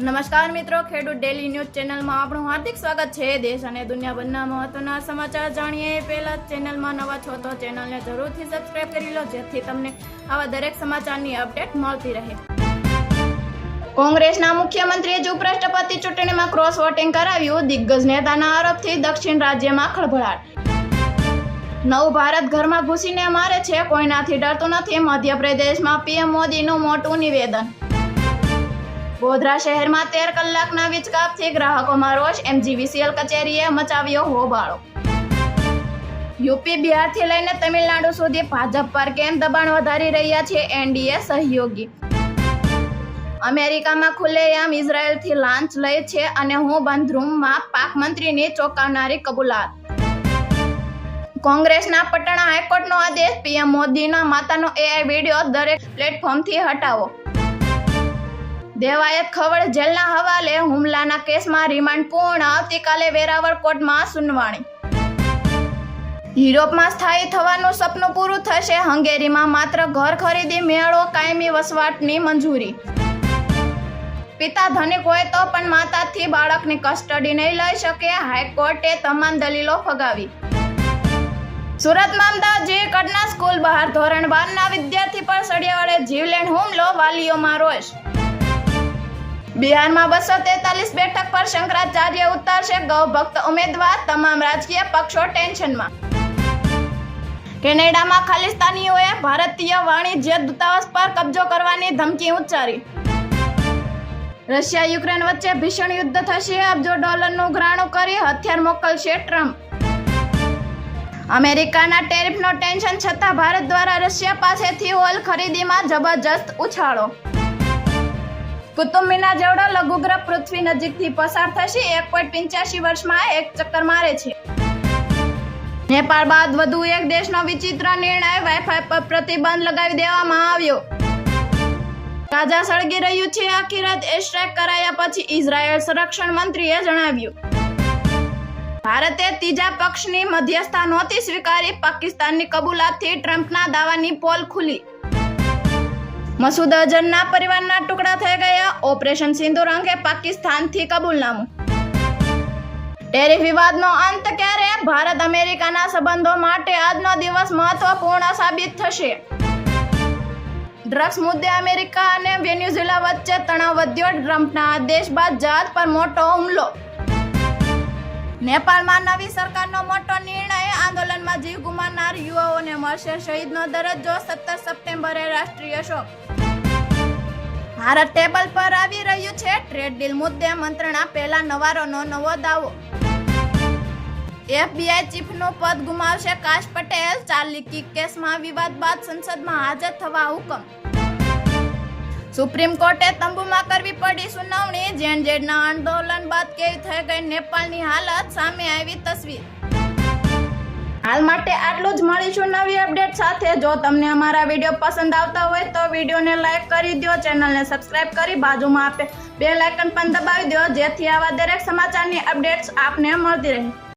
નમસ્કાર મિત્રો, ખેડૂત ડેલી ન્યૂઝ ચેનલમાં આપણું હાર્દિક સ્વાગત છે. દેશ અને દુનિયાભરના મહત્વના સમાચાર જાણીએ. પહેલા ચેનલમાં નવા છો તો ચેનલને જરૂરથી સબસ્ક્રાઇબ કરી લો, જેથી તમને આવા દરેક સમાચારની અપડેટ મળતી રહે. કોંગ્રેસના મુખ્યમંત્રીએ જ ઉપરાષ્ટ્રપતિ ચૂંટણીમાં ક્રોસ વોટિંગ કરાવ્યું. દિગ્ગજ નેતાના આરોપથી દક્ષિણ રાજ્યમાં ખળભળાટ. નવ ભારત ઘરમાં ઘૂસીને મારે છે. કોઈનાથી ડરતું નથી. મધ્યપ્રદેશમાં પીએમ મોદીનું મોટું નિવેદન. ગોધરા શહેરમાં તેર કલાકના વીજકાપથી ગ્રાહકોમાં રોષ એમજીવીસીએલ કચેરીએ મચાવ્યો હોબાળો. યુપી બિહારથી લઈને તમિલનાડુ સુધી ભાજપ પર કેમ દબાણ વધારી રહ્યા છે એનડીએ સહયોગી? અમેરિકામાં ખુલ્લેઆમ ઇઝરાયલથી લાંચ લે છે અને હું બંધ રૂમમાં પાક મંત્રીની ચોંકાવનારી કબૂલાત. કોંગ્રેસના પટણા હાઈકોર્ટનો આદેશ, પીએમ મોદીના માતાનો એઆઈ વીડિયો દરેક પ્લેટફોર્મથી હટાવો. દેવાયત ખવડ જેલના હવાલે હુમલાના કેસમાં રિમાન્ડ પૂર્ણ. આવતીકાલે વેરાવળ કોર્ટમાં સુનવાણી. યુરોપમાં સ્થાયી થવાનું સપનું પૂરું થશે. હંગેરીમાં માત્ર ઘર ખરીદી મેળો કાયમી વસવાટની મંજૂરી. પિતા ધનિક હોય તો પણ માતાથી બાળકની કસ્ટડી નહીં લઈ શકે. હાઈકોર્ટે તમામ દલીલો ફગાવી. સુરતમાં અમદાવાદ જે કડના સ્કૂલ બહાર ધોરણ બારના વિદ્યાર્થી પર સળિયા વડે જીવલેણ હુમલો. વાલીઓમાં રોષ. બિહારમાં બસો તેતાલીસ બેઠક પર શંકરાચાર્ય ઉતારશે ગૌ ભક્ત ઉમેદવાર. તમામ રાજકીય પક્ષો ટેન્શનમાં. કેનેડામાં ખાલિસ્તાનીઓએ ભારતીય વાણિજ્ય દૂતાવાસ પર કબજો કરવાની ધમકી ઉચ્ચારી. રશિયા યુક્રેન વચ્ચે ભીષણ યુદ્ધ થશે. અબજો ડોલરનું ઘરાણું કરી હથિયાર મોકલશે ટ્રમ્પ. અમેરિકાના ટેરિફનો ટેન્શન છતાં ભારત દ્વારા રશિયા પાસેથી ઓઇલ ખરીદીમાં જબરજસ્ત ઉછાળો. કુતુબ મિનાર જેવડો લઘુગ્રહ પૃથ્વી નજીકથી પસાર થશે. એક પોઈન્ટ પંચ્યાસી વર્ષમાં એક ચક્કર મારે છે. નેપાળ બાદ વધુ એક દેશનો વિચિત્ર નિર્ણય વાઈફાઈ પર પ્રતિબંધ લગાવી દેવામાં આવ્યો. ગાઝા સળગી રહ્યું છે. આખી રાત એર સ્ટ્રાઇક કરાયા પછી ઇઝરાયલ સંરક્ષણ મંત્રીએ જણાવ્યું. ભારતે ત્રીજા પક્ષની મધ્યસ્થા નહોતી સ્વીકારી. પાકિસ્તાનની કબૂલાતથી ટ્રમ્પના દાવાની પોલ ખુલી. મસૂદ અઝહરના પરિવારના ટુકડા થઈ ગયા. ઓપરેશન સિંદુર અંગે પાકિસ્તાનથી કબૂલનામું. ટેરિફ વિવાદનો અંત ક્યારે? ભારત અમેરિકાના સંબંધો માટે આજનો દિવસ મહત્વપૂર્ણ સાબિત થશે. ડ્રગ્સ મુદ્દે અમેરિકા અને વેન્યુઝેલા વચ્ચે તણાવ વધ્યો. ટ્રમ્પના આદેશ બાદ જહાજ પર મોટો હુમલો. નેપાળમાં નવી સરકારનો મોટો નિર્ણય. આંદોલનમાં જીવ ગુમાવનાર યુવાઓને મળશે શહીદનો દરજ્જો. સત્તર સપ્ટેમ્બરે રાષ્ટ્રીય શોક. ભારત ટેબલ પર આવી રહ્યું છે ટ્રેડ ડીલ મુદ્દે. મંત્રણા, પહેલા નવારોનો નવો દાવો. એફબીઆઈ ચીફનું પદ ગુમાવશે કાશ પટેલ. ચાર્લી કિક કેસમાં વિવાદ બાદ સંસદમાં હાજર થવા હુકમ. સુપ્રીમ કોર્ટે તંબુમાં કરવી પડી સુનાવણી. જેન જેડના આંદોલન બાદ કેવી થઈ ગઈ નેપાળની હાલત સામે આવી તસવીર. હાલ માટે આટલું જ. મળીશું નવી અપડેટ સાથે. જો તમને અમારા વીડિયો પસંદ આવતા હોય તો વિડીયોને લાઈક કરી દો ચેનલને સબસ્ક્રાઇબ કરી બાજુમાં આપે. બે લાઇકન પણ દબાવી દો જેથી આવા દરેક સમાચારની અપડેટ્સ આપને મળતી રહે.